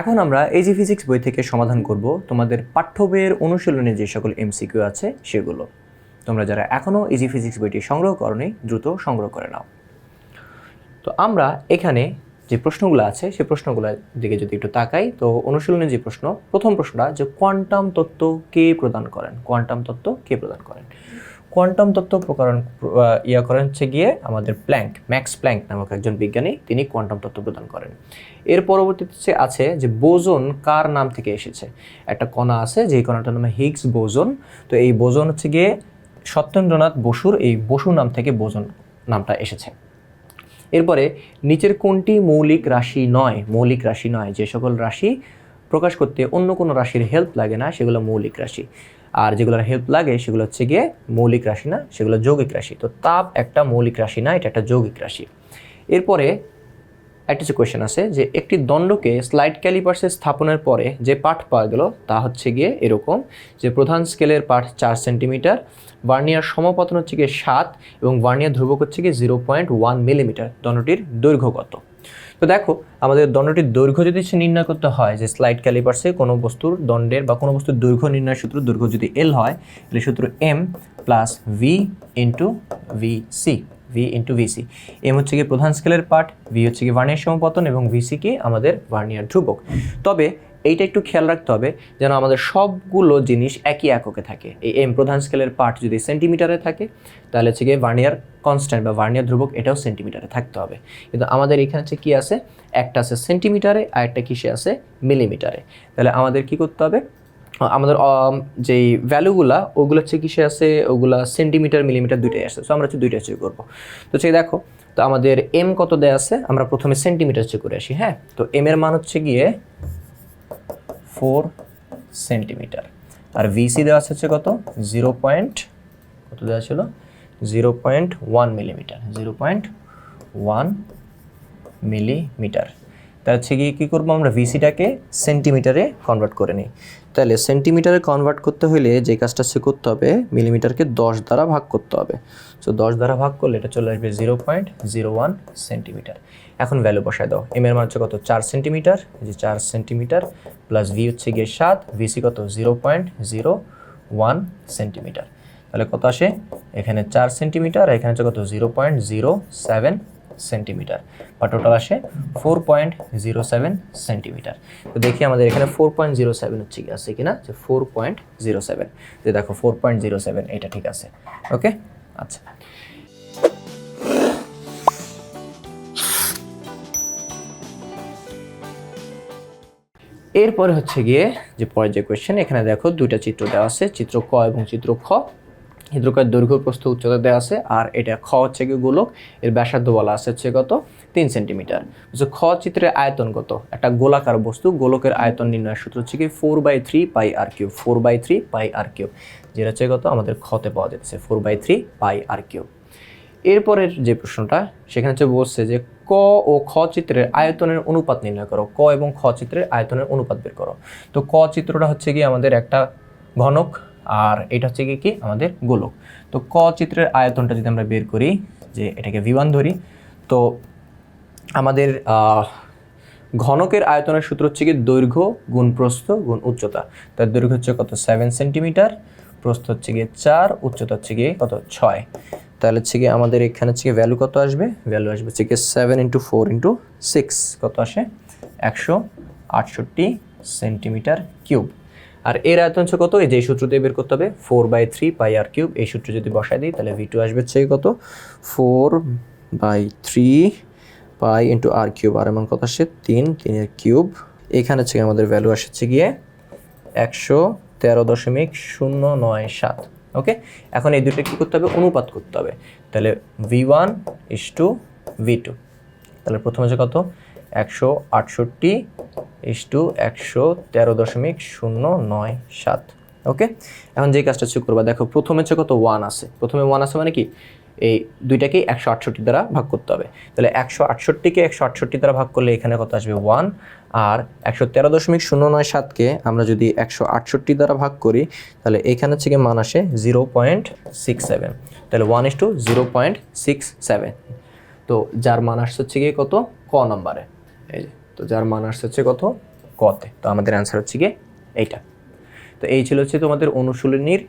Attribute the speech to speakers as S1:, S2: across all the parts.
S1: এখন আমরা AG physics বই থেকে সমাধান করব তোমাদের পাঠ্য বইয়ের অনুশীলনে যে সকল এমসিকিউ আছে সেগুলো। তোমরা যারা এখনও ইজি ফিজিক্স বইটি সংগ্রহ করনি, দ্রুত সংগ্রহ করে নাও। তো আমরা এখানে যে প্রশ্নগুলো আছে সেই প্রশ্নগুলোর দিকে যদি একটু তাকাই, তো অনুশীলনের যে প্রশ্ন, প্রথম প্রশ্নটা যে কোয়ান্টাম তত্ত্ব কে প্রদান করেন? কোয়ান্টাম তত্ত্ব কে প্রদান করেন? কোয়ান্টাম তত্ত্ব প্রকরণ ইয়া করেন হচ্ছে গিয়ে আমাদের প্ল্যাঙ্ক, ম্যাক্স প্ল্যাঙ্ক নামক একজন বিজ্ঞানী তিনি কোয়ান্টাম তত্ত্ব প্রদান করেন। এর পরবর্তীতে আছে যে বোজন কার নাম থেকে এসেছে? একটা কণা আছে যে কণাটার নাম হিগস বোজন। তো এই বোজন হচ্ছে গিয়ে সত্যেন্দ্রনাথ বসুর এই বসু নাম থেকে বোজন নামটা এসেছে। এরপরে নিচের কোনটি মৌলিক রাশি নয়? মৌলিক রাশি নয়, যে সকল রাশি প্রকাশ করতে অন্য কোনো রাশির হেল্প লাগে না, সেগুলো মৌলিক রাশি। আর যেগুলোর হেল্প লাগে সেগুলো হচ্ছে গিয়ে মৌলিক রাশি না, সেগুলো যৌগিক রাশি। তো তাপ একটা মৌলিক রাশি না, এটা একটা যৌগিক রাশি। এরপরে একটা কোয়েশ্চেন আছে যে একটি দণ্ডকে স্লাইড ক্যালিপার্সে স্থাপনের পরে যে পাঠ পাওয়া গেল তা হচ্ছে গিয়ে এরকম যে প্রধান স্কেলের পাঠ চার সেন্টিমিটার ভার্নিয়ার সমপতন হচ্ছে গিয়ে সাত এবং ভার্নিয়ার ধ্রুবক হচ্ছে গিয়ে জিরো পয়েন্ট ওয়ান মিলিমিটার দণ্ডটির দৈর্ঘ্য কত? তো দেখো, আমাদের দণ্ডটির দৈর্ঘ্য যদি সে নির্ণয় করতে হয়, যে স্লাইড ক্যালিপার্সে কোনো বস্তুর দণ্ডের বা কোনো বস্তুর দৈর্ঘ্য নির্ণয় সূত্র, দৈর্ঘ্য যদি এল হয়, তাহলে সূত্র M plus V into V C V into VC M হচ্ছে কি প্রধান স্কেলের পার্ট ভি হচ্ছে কি ভার্নিয়ার সমপতন এবং ভি সি কি আমাদের ভার্নিয়ার ধ্রুবক। তবে এইটা একটু খেয়াল রাখতে হবে যেন আমাদের সবগুলো জিনিস একই এককে থাকে। এই এম প্রধান স্কেলের পার্ট যদি সেন্টিমিটারে থাকে, তাহলে হচ্ছে গিয়ে ভার্নিয়ার কনস্ট্যান্ট বা ভার্নিয়ার ধ্রুবক এটাও সেন্টিমিটারে থাকতে হবে। কিন্তু আমাদের এখানে হচ্ছে কি আছে? একটা আছে সেন্টিমিটারে আর একটা কিসে আছে? মিলিমিটারে তাহলে আমাদের কি করতে হবে? আমাদের যেই ভ্যালুগুলা ওগুলো হচ্ছে কিসে আছে? ওগুলা সেন্টিমিটার মিলিমিটার দুইটাই আসে সো আমরা হচ্ছে দুইটা চেক করব। তো সেই দেখো, তো আমাদের এম কত দেয়া আছে? আমরা প্রথমে সেন্টিমিটার চেক করে আসি হ্যাঁ? তো এম এর মান হচ্ছে গিয়ে ফোর সেন্টিমিটার। আর ভিসি দেওয়া আছে হচ্ছে কত? জিরো পয়েন্ট, কত দেওয়া ছিল? Zero point one millimetre, zero point one millimetre. তা হচ্ছে গিয়ে কী করব আমরা? ভিসিটাকে সেন্টিমিটারে কনভার্ট করে নিই। তাহলে সেন্টিমিটারে কনভার্ট করতে হলে যে কাজটা সে করতে হবে মিলিমিটারকে দশ দ্বারা ভাগ করতে হবে। সো দশ দ্বারা ভাগ করলে এটা চলে আসবে zero point zero one centimetre এখন ভ্যালু বসায় দাও। এম এর মান হচ্ছে কত? চার সেন্টিমিটার যে চার সেন্টিমিটার প্লাস ভি হচ্ছে গিয়ে সাত ভিসি কত? Zero point zero one centimetre তাহলে কত আসে? এখানে চার সেন্টিমিটার এখানে হচ্ছে কত? Zero point zero seven centimetre বা টোটাল আসে four point zero seven centimetre. তো দেখি আমাদের এখানে ফোর পয়েন্ট জিরো সেভেন হচ্ছে কি, আছে কিনা? যে ফোর পয়েন্ট জিরো সেভেন যে দেখো ফোর পয়েন্ট জিরো সেভেন এটা ঠিক আছে। ওকে আচ্ছা। এরপরে হচ্ছে গিয়ে যে পরের যে কোয়েশ্চেন এখানে দেখো দুইটা চিত্র দেওয়া আছে, চিত্র ক এবং চিত্র খ। চিত্রকয়ের দৈর্ঘ্য প্রস্থ উচ্চতা দেওয়া আছে, আর এটা খ হচ্ছে গিয়ে গোলক, এর ব্যাসার্ধ বলা আছে হচ্ছে কত? তিন সেন্টিমিটার। তো খ চিত্রের আয়তন কত? একটা গোলাকার বস্তু, গোলকের আয়তন নির্ণয়ের সূত্র হচ্ছে কি four by three pi r cube four by three pi r cube যেটা হচ্ছে কত? আমাদের খতে পাওয়া যাচ্ছে four by three pi r cube এরপরের যে প্রশ্নটা, সেখানে হচ্ছে বলছে যে ক ও খ চিত্রের আয়তনের অনুপাত নির্ণয় করো, ক এবং খ চিত্রের আয়তনের অনুপাত বের করো। তো ক চিত্রটা হচ্ছে কি আমাদের একটা ঘনক আর এটা হচ্ছে কি? আমাদের গোলক। তো ক চিত্রের আয়তনটা যদি আমরা বের করি, যে এটাকে ভিওয়ান ধরি, তো আমাদের ঘনকের আয়তনের সূত্র হচ্ছে কি দৈর্ঘ্য গুণ প্রস্থ গুণ উচ্চতা। তার দৈর্ঘ্য হচ্ছে কত? সেভেন সেন্টিমিটার প্রস্থ হচ্ছে গিয়ে চার, উচ্চতা হচ্ছে গিয়ে কত? ছয়। তাহলে হচ্ছে গিয়ে আমাদের এখানে হচ্ছে ভ্যালু কত আসবে? ভ্যালু আসবে হচ্ছে গিয়ে seven into four into six কত আসে? একশো আটষট্টি সেন্টিমিটার কিউব আর এর আয়তন হচ্ছে কত? এই যে সূত্র দিয়ে বের করতে হবে four by three pi r cube এই সূত্র যদি বসায় দিই, তাহলে ভি টু আসবে হচ্ছে কত? Four by three pi into r cube আর এমন কত আসে তিন, তিনের কিউব এখানে হচ্ছে আমাদের ভ্যালু আসছে গিয়ে একশো তেরো দশমিক শূন্য নয় সাত ওকে এখন এই দুটো কী করতে হবে? অনুপাত করতে হবে। তাহলে V one is to V two তাহলে প্রথমে হচ্ছে কত? একশো আটষট্টি ইস টু একশো তেরো দশমিক শূন্য নয় সাত। ওকে এখন যে কাজটা হচ্ছে করবা, দেখো প্রথমে হচ্ছে কত ওয়ান আছে। প্রথমে ওয়ান আছে মানে কি? এই দুইটাকেই একশো আটষট্টি দ্বারা ভাগ করতে হবে। তাহলে একশো আটষট্টিকে একশো আটষট্টি দ্বারা ভাগ করলে এখানে কত আসবে? ওয়ান আর একশো তেরো দশমিক শূন্য নয় সাতকে আমরা যদি একশো আটষট্টি দ্বারা ভাগ করি, তাহলে এখানে থেকে মান আসে জিরো পয়েন্ট সিক্স সেভেন তাহলে one is to zero point six seven তো যার মান আসছে হচ্ছে গিয়ে কত? ক নম্বরে। এই যে তো যার মান আসছে হচ্ছে কত? কতে তো আমাদের অ্যান্সার হচ্ছে গিয়ে এইটা। তো এই ছিল হচ্ছে তোমাদের অনুশীলনীর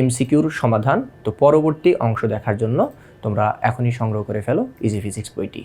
S1: এমসিকিউর সমাধান। তো পরবর্তী অংশ দেখার জন্য তোমরা এখনই সংগ্রহ করে ফেলো ইজি ফিজিক্স বইটি।